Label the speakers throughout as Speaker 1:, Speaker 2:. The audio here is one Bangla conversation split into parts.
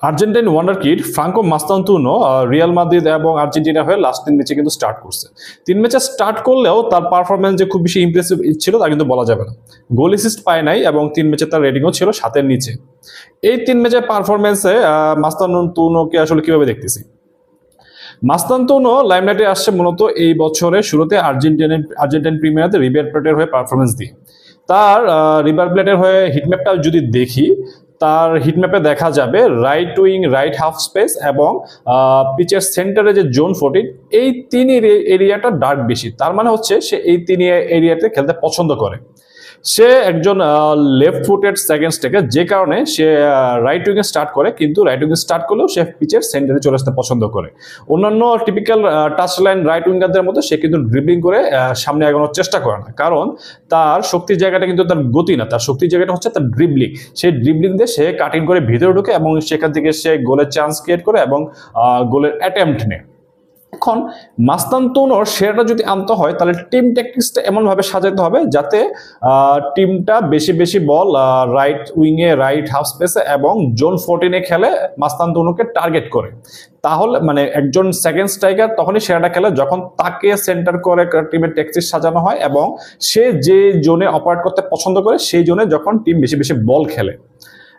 Speaker 1: Argentine wonder kid Franco Mastantuono Real Madrid এবং আর্জেন্টিনা হয়ে লাস্ট তিন ম্যাচে কিন্তু স্টার্ট করছে। তিন ম্যাচে স্টার্ট করলেও তার পারফরমেন্স যে খুব বেশি ইমপ্রেসিভ ছিল তা কিন্তু বলা যাবে না। গোল অ্যাসিস্ট পায় নাই এবং তিন ম্যাচে তার রেটিংও ছিল সাতের নিচে। এই তিন ম্যাচের পারফরমেন্সে মাস্তান্তুনোকে আসলে কীভাবে দেখতেছি? মাস্তান্তোনো লাইমলাইটে আসছে মূলত এই বছরের শুরুতে আর্জেন্টিনা, আর্জেন্টাইন প্রিমিয়ারতে রিভার প্লেটের হয়ে পারফরমেন্স দিয়ে। তার রিভার প্লেটের হয়ে হিটম্যাপটা যদি দেখি তার হিটম্যাপে দেখা যাবে right wing right half space এবং পিচের সেন্টারে যে জোন ফোর্টিন এই তিন এরিয়াটা ডার্ক বেশি। তার মানে হচ্ছে সে এই তিন এরিয়াতে খেলতে পছন্দ করে। সে একজন লেফট ফুটেড সেকেন্ড স্টেকে যে কারণে সে রাইট উইংয়ে স্টার্ট করে, কিন্তু রাইট উইংয়ে স্টার্ট করলেও সে পিচের সেন্টারে চলে আসতে পছন্দ করে। অন্যান্য টিপিক্যাল টাচ লাইন রাইট উইঙ্গারদের মতো সে কিন্তু ড্রিবলিং করে সামনে এগোনোর চেষ্টা করে না। কারণ তার শক্তির জায়গাটা কিন্তু তার গতি না, তার শক্তির জায়গাটা হচ্ছে তার ড্রিবলিং সেই ড্রিবলিং দিয়ে সে কাটিং করে ভিতরে ঢুকে এবং সেখান থেকে সে গোলের চান্স ক্রিয়েট করে এবং গোলের অ্যাটেম্পট নেয়। এখন মাস্তান্তনোর সেটা যদি আনতে হয়, তাহলে টিম ট্যাকটিক্সটা এমনভাবে সাজাতে হবে যাতে টিমটা বেশি বেশি বল রাইট উইংয়ে রাইট হাফ স্পেসে এবং জোন ফোরটিনে খেলে মাস্তান্তনুকে টার্গেট করে। তাহলে মানে একজন সেকেন্ড স্ট্রাইকার তখনই সেরাটা খেলে যখন তাকে সেন্টার করে টিমের ট্যাকটিক্স সাজানো হয় এবং সে যে জোনে অপারেট করতে পছন্দ করে, সেই জোনে যখন টিম বেশি বেশি বল খেলে।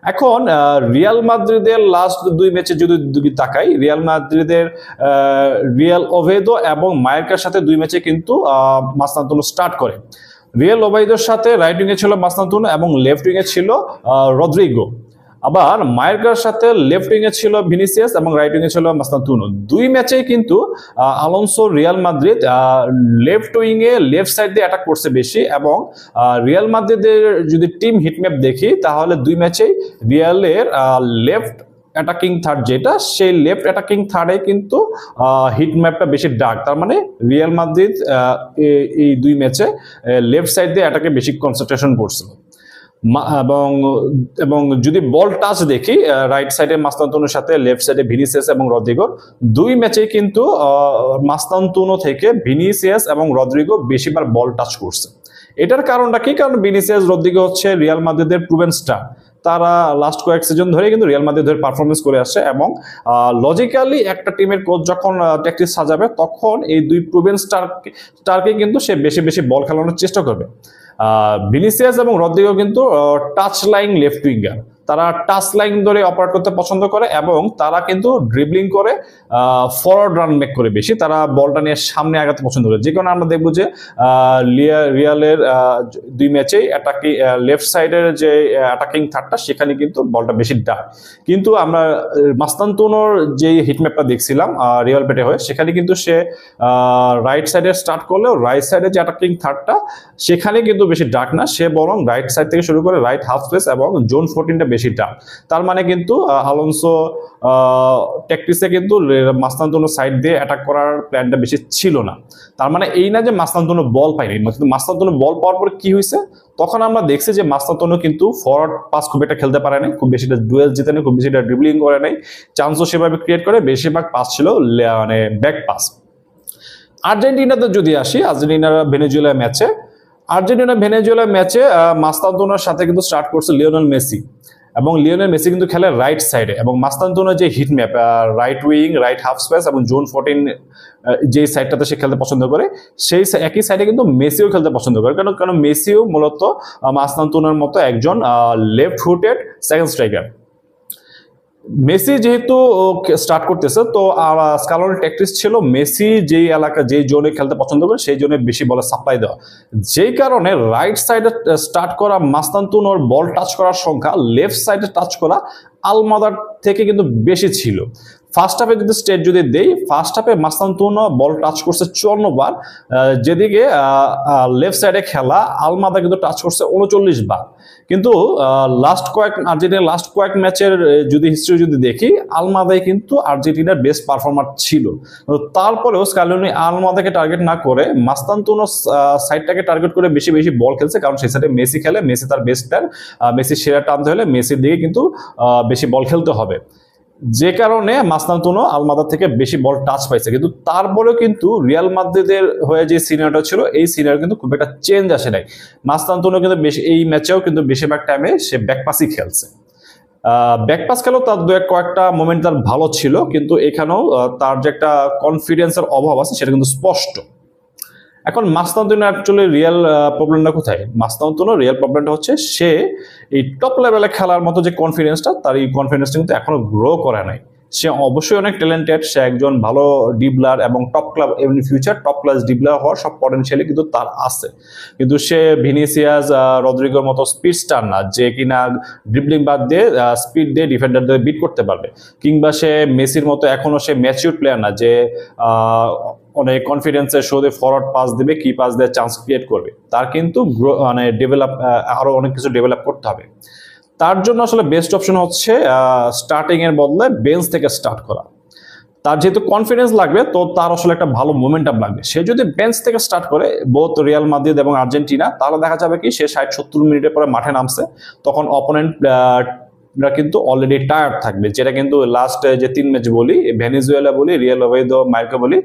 Speaker 1: এখন রিয়াল মাদ্রিদের লাস্ট দুই ম্যাচে যদি তাকাই রিয়াল মাদ্রিদের রিয়াল ওভেদো এবং মায়েরকার সাথে দুই ম্যাচে কিন্তু আহ, স্টার্ট করে। রিয়াল ওভাইদোর সাথে রাইট উইংয়ে ছিল মাসনাতুন এবং লেফট উইংয়ে ছিল রদ্রিগো। আবার মায়েরকার সাথে লেফট উইংয়ে ছিল ভিনিসিয়াস এবং রাইট উইংয়ে ছিল মাস্তান্তুনো। দুই ম্যাচেই কিন্তু আলোনসো রিয়াল মাদ্রিদ লেফট উইংয়ে লেফট সাইড দিয়ে অ্যাটাক করছে বেশি এবং রিয়াল মাদ্রিদের যদি টিম হিটম্যাপ দেখি, তাহলে দুই ম্যাচেই রিয়ালের লেফট অ্যাটাকিং থার্ড যেটা, সেই লেফট অ্যাটাকিং থার্ডে কিন্তু হিট ম্যাপটা বেশি ডার্ক তার মানে রিয়াল মাদ্রিদ এই দুই ম্যাচে লেফট সাইড দিয়ে অ্যাটাকে বেশি কনসেন্ট্রেশন করছিল। এবং এবং যদি বল টাচ দেখি রাইট সাইডে মাস্তান্তনুর সাথে লেফট সাইডে ভিনিসিয়াস এবং রদ্রিগো, দুই ম্যাচেই কিন্তু মাস্তান্তুনো থেকে ভিনিসিয়াস এবং রদ্রিগো বেশিবার বল টাচ করছে। এটার কারণটা কি? কারণ ভিনিসিয়াস, রদ্রিগো হচ্ছে রিয়াল মাদ্রিদের প্রুভেন স্টার তারা লাস্ট কয়েক সিজন ধরে কিন্তু রিয়াল মাদ্রিদের পারফরমেন্স করে আসছে এবং লজিক্যালি একটা টিমের কোচ যখন ট্যাকটিস সাজাবে, তখন এই দুই প্রুভেন স্টার স্টারকে কিন্তু সে বেশি বেশি বল খেলানোর চেষ্টা করবে। ভিনিসিয়াস এবং রদ্রিগো কিন্তু টাচ লাইন লেফট উইঙ্গার তারা টাচ লাইন ধরে অপারেট করতে পছন্দ করে এবং তারা কিন্তু ড্রিবলিং করে ফরওয়ার্ড রান মেক করে বেশি। তারা বলটা নিয়ে সামনে আগাতে পছন্দ করে। যে কারণে আমরা দেখব যে রিয়ালের দুই ম্যাচেই অ্যাটাকিং লেফট সাইডের যে অ্যাটাকিং থার্ডটা সেখানে কিন্তু বলটা বেশি ডাক কিন্তু আমরা মাস্তান্তনোর যে হিটম্যাপটা দেখছিলাম রিয়াল পেটে হয়ে, সেখানে কিন্তু সে রাইট সাইডে স্টার্ট করলেও রাইট সাইডে যে অ্যাটাকিং থার্ডটা সেখানে কিন্তু বেশি ডাক না। সে বরং রাইট সাইড থেকে শুরু করে রাইট হাফ স্পেস এবং জোন ফোরটিনটা বেশি ডাক তার মানে কিন্তু আলোনসো ট্যাকটিসে কিন্তু মাস্তান্তনো সাইড দিয়ে অ্যাটাক করার প্ল্যানটা বেশি ছিল না। তার মানে এই না যে মাস্তান্তনো বল পায়নি, কিন্তু মাস্তান্তনো বল পাওয়ার পর কি হয়েছে তখন আমরা দেখছি যে মাস্তান্তনো কিন্তু ফরওয়ার্ড পাস খুব একটা খেলতে পারে নাই, খুব বেশিটা ডুয়েল জিতে নেই, খুব বেশিটা ড্রিবলিং করে নাই। চান্সও সেভাবে ক্রিয়েট করে বেশিরভাগ পাস ছিল মানে ব্যাক পাস আর্জেন্টিনাতে যদি আসি, আর্জেন্টিনার ভেনেজুয়েলা ম্যাচে আর্জেন্টিনা ভেনেজুয়েলা ম্যাচে মাস্তান্তোনার সাথে কিন্তু স্টার্ট করছে লিওনেল মেসি। এবং লিওনেল মেসি কিন্তু খেলে রাইট সাইডে এবং মাস্তান্তনের যে heat map right wing right half space এবং জোন ফোরটিন যে সাইডটাতে সে খেলতে পছন্দ করে, সেই একই সাইডে কিন্তু মেসিও খেলতে পছন্দ করে। কারণ কারণ মেসিও মূলত মাস্তান্তনের মতো একজন left footed second striker Messi যেহেতু স্টার্ট করতেছে, তো স্কালনের ট্যাকটিস ছিল মেসি যেই এলাকা, যেই জোনে খেলতে পছন্দ করে, সেই জোনে বেশি বলে সাপ্লাই দেওয়া। যেই কারণে রাইট সাইডে স্টার্ট করা, মাস্তান্তুন ওর বল টাচ করার সংখ্যা লেফট সাইডে টাচ করা, আলমাদার থেকে কিন্তু বেশি ছিল। ফার্স্ট হাফে যদি স্টেট যদি দেই ফার্স্ট হাফে মাস্তান্তুনো বল টাচ করছে চুয়ান্ন বার। যেদিকে লেফট সাইডে খেলা, আলমাদা কিন্তু টাচ করছে উনচল্লিশ বার। কিন্তু লাস্ট কয়েক, আর্জেন্টিনার লাস্ট কয়েক ম্যাচের যদি হিস্ট্রি যদি দেখি, আলমাদাই কিন্তু আর্জেন্টিনার বেস্ট পারফর্মার ছিল। তারপরেও স্কালোনি আলমাদাকে টার্গেট না করে মাস্তান্তুনো সাইডটাকে টার্গেট করে বেশি বেশি বল খেলছে। কারণ সেই সাইডে মেসি খেলে, মেসি তার বেস্ট প্লেয়ার মেসি সেরা টানতে হলে মেসির দিকে কিন্তু বেশি বল খেলতে হবে। যে কারণে মাস্তান্তুনো আলমাদা থেকে বেশি বল টাচ পাইছে। কিন্তু তারপরেও কিন্তু রিয়াল মাদ্রিদের হয়ে যে সিনিয়রটা ছিল, এই সিনিয়র কিন্তু খুব একটা চেঞ্জ আসে নাই। মাস্তান্তুনো কিন্তু বেশি, এই ম্যাচেও কিন্তু বেশিরভাগ টাইমে সে ব্যাকপাসই খেলছে। ব্যাকপাস খেলেও তার দু এক কয়েকটা মোমেন্ট তার ভালো ছিল, কিন্তু এখানেও তার যে একটা কনফিডেন্সের অভাব আছে, সেটা কিন্তু স্পষ্ট। এখন মাস্তান্তন অ্যাকচুয়ালি রিয়েল প্রবলেমটা কোথায়? মাস্তান্তন রিয়েল প্রবলেমটা হচ্ছে সে এই টপ লেভেলে খেলার মতো যে কনফিডেন্সটা তার এই কনফিডেন্সটা কিন্তু এখনও গ্রো করে নাই। সে অবশ্যই অনেক ট্যালেন্টেড সে একজন ভালো ডিবলার এবং top club in future top class dribbler হওয়ার সব পটেনশিয়ালি কিন্তু তার আছে। কিন্তু সে ভিনিসিয়াস রদ্রিগোর মতো স্পিড স্টার না, যে কিনা ড্রিবলিং বাদ দিয়ে স্পিড দিয়ে ডিফেন্ডারদের বিট করতে পারবে। কিংবা সে মেসির মতো এখনও সে ম্যাচিউর প্লেয়ার না, যে অনেক কনফিডেন্সের শোতে ফরওয়ার্ড পাস দেবে কি পাস দিয়ে চান্স ক্রিয়েট করবে। তার কিন্তু মানে ডেভেলপ আরও অনেক কিছু ডেভেলপ করতে হবে। তার জন্য আসলে বেস্ট অপশন হচ্ছে স্টার্টিংয়ের বদলে বেঞ্চ থেকে স্টার্ট করা। তার যেহেতু কনফিডেন্স লাগবে, তো তার আসলে একটা ভালো মোমেন্টাম লাগবে। সে যদি বেঞ্চ থেকে স্টার্ট করে বোধ রিয়াল মাদ্রিদ এবং আর্জেন্টিনা তাহলে দেখা যাবে কি, সে ষাট সত্তর মিনিটের পরে মাঠে নামছে। তখন অপোনেন্ট কিন্তু অলরেডি টায়ার্ড থাকবে। যেটা কিন্তু লাস্ট যে তিন ম্যাচ বলি, ভেনিজুয়েলা বলি, রিয়াল ওয়েদো মাইকা বলি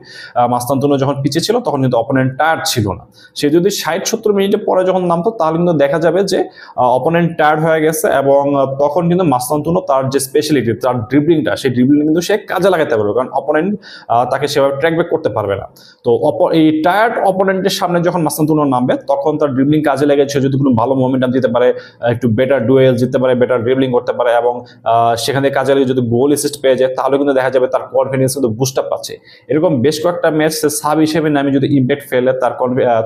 Speaker 1: মাস্তান্তনো যখন পিছিয়ে ছিল, তখন কিন্তু অপোনেন্ট টায়ার্ড ছিল না। সে যদি ষাট সত্তর মিনিটের পরে যখন নামতো, তাহলে কিন্তু দেখা যাবে যে অপোনেন্ট টায়ার্ড হয়ে গেছে এবং তখন কিন্তু মাস্তান্তনো তার যে স্পেশালিটি তার ড্রিবলিংটা সেই ড্রিবলিং কিন্তু সে কাজে লাগাতে পারবে, কারণ অপোনেন্ট তাকে সেভাবে ট্র্যাক ব্যাক করতে পারবে না। তো এই টায়ার্ড অপোনেন্টের সামনে যখন মাস্তান্তনো নামবে, তখন তার ড্রিবলিং কাজে লেগেছে। যদি কোনো ভালো মোমেন্টাম দিতে পারে একটু বেটার ডুয়েল জিততে পারে বেটার ড্রিবলিং করতে পারে এবং সেখান থেকে কাজে যদি গোল অ্যাসিস্ট পেয়ে যায়, তাহলে কিন্তু দেখা যাবে তার কনফিডেন্স কিন্তু বুস্ট আপ পাচ্ছে। এরকম বেশ কয়েকটা ম্যাচ সাব হিসেবে নামে যদি ইম্প্যাক্ট ফেলে তার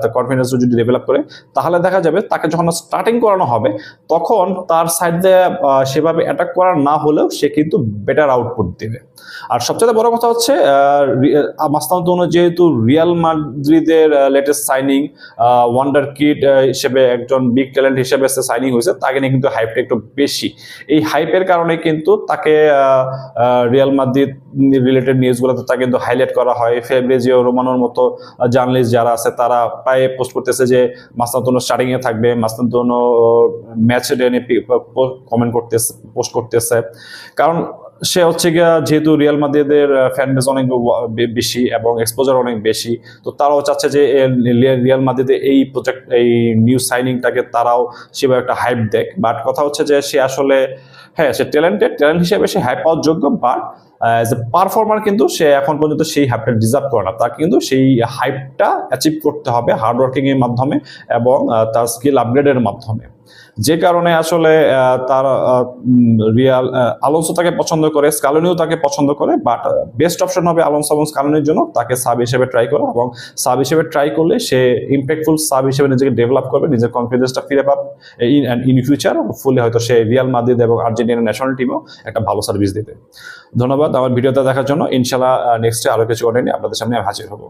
Speaker 1: তার কনফিডেন্স যদি ডেভেলপ করে, তাহলে দেখা যাবে তাকে যখন স্টার্টিং করানো হবে, তখন তার সাইড দিয়ে সেভাবে অ্যাটাক করা না হলেও সে কিন্তু বেটার আউটপুট দেবে। আর সবচেয়ে বড় কথা হচ্ছে মাস্তান্তনো যেহেতু রিয়াল মাদ্রিদের লেটেস্ট সাইনিং ওয়ান্ডার কিড হিসেবে একজন বিগ ট্যালেন্ট হিসেবে সে সাইনিং হয়েছে, তাকে নিয়ে কিন্তু হাইপটা একটু বেশি। এই হাইপের কারণে কিন্তু তাকে রিয়াল মাদ্রিদ রিলেটেড নিউজগুলোতে তাকে কিন্তু হাইলাইট করা হয়। ফেব্রেজিও রোমানোর মতো জার্নালিস্ট যারা আছে, তারা প্রায় পোস্ট করতেছে যে মাস্তান্তনো স্টার্টিং এ থাকবে, মাস্তান্তনো ম্যাচ নিয়ে কমেন্ট করতেছে পোস্ট করতেছে। কারণ সে হচ্ছে গিয়া যেহেতু রিয়াল মাদ্রিদের ফ্যান বেস অনেক বেশি এবং এক্সপোজার অনেক বেশি, তো তারাও চাচ্ছে যে রিয়াল- মাদ্রিদে এই প্রজেক্ট এই নিউ সাইনিংটাকে তারাও সেভাবে একটা হাইপ দেখ। বাট কথা হচ্ছে যে, সে আসলে হ্যাঁ সে ট্যালেন্টেড ট্যালেন্ট হিসেবে সে হাইপ পাওয়ার যোগ্য বাট অ্যাজ এ পারফর্মার কিন্তু সে এখন পর্যন্ত সেই হাইপটা ডিজার্ভ করে না। তার কিন্তু সেই হাইপটা অ্যাচিভ করতে হবে হার্ডওয়ার্কিংয়ের মাধ্যমে এবং তার স্কিল আপগ্রেডের মাধ্যমে। যে কারণে আসলে তার রিয়াল আলোনসো তাকে পছন্দ করে, স্কালোনিও তাকে পছন্দ করে, বাট বেস্ট অপশন হবে আলোনসো এবং স্কালোনির জন্য, তাকে সাব হিসেবে ট্রাই করা এবং সাব হিসেবে ট্রাই করলে সে ইম্প্যাক্টফুল সাব হিসেবে নিজেকে ডেভেলপ করবে, নিজের কনফিডেন্সটা ফিরে পাবে ইন ইন ফিউচার ফুলে হয়তো সে রিয়াল মাদ্রিদ এবং আর্জেন্টিনা ন্যাশনাল টিমও একটা ভালো সার্ভিস দিতে। ধন্যবাদ আমার ভিডিওটা দেখার জন্য। ইনশাল্লাহ নেক্সটে আরও কিছু কন্টেন্ট আপনাদের সামনে আমি হাজির হব।